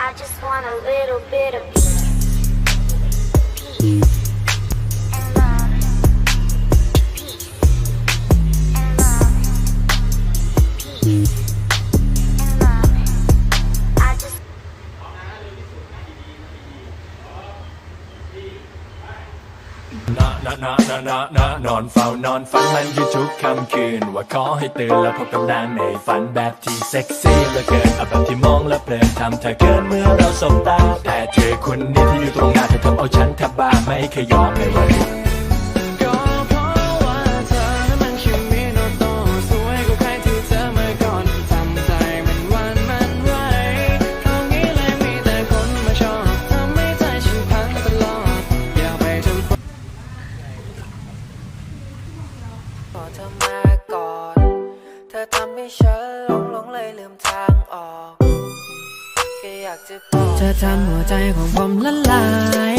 I just want a little bit of นะนะนะนะนะนะนอนเฝ้านอนฝันมันอยู่ทุกค่ำคืน ว่าขอให้ตื่นแล้วพบกับนางในฝันแบบที่เซ็กซี่เหลือเกินเอาแบบที่มองแล้วเพลินทำเธอเกินเมื่อเราสบตาแต่เธอคนนี้ที่อยู่ตรงหน้าเธอทำเอาฉันแทบบ้าไม่เคยยอมเลยวัน อเธอมาก่อน เธอทำให้ฉันหลงหลงเลยลืมทางออกแค่อยากจะบอกเธอทำหัวใจของผมละลาย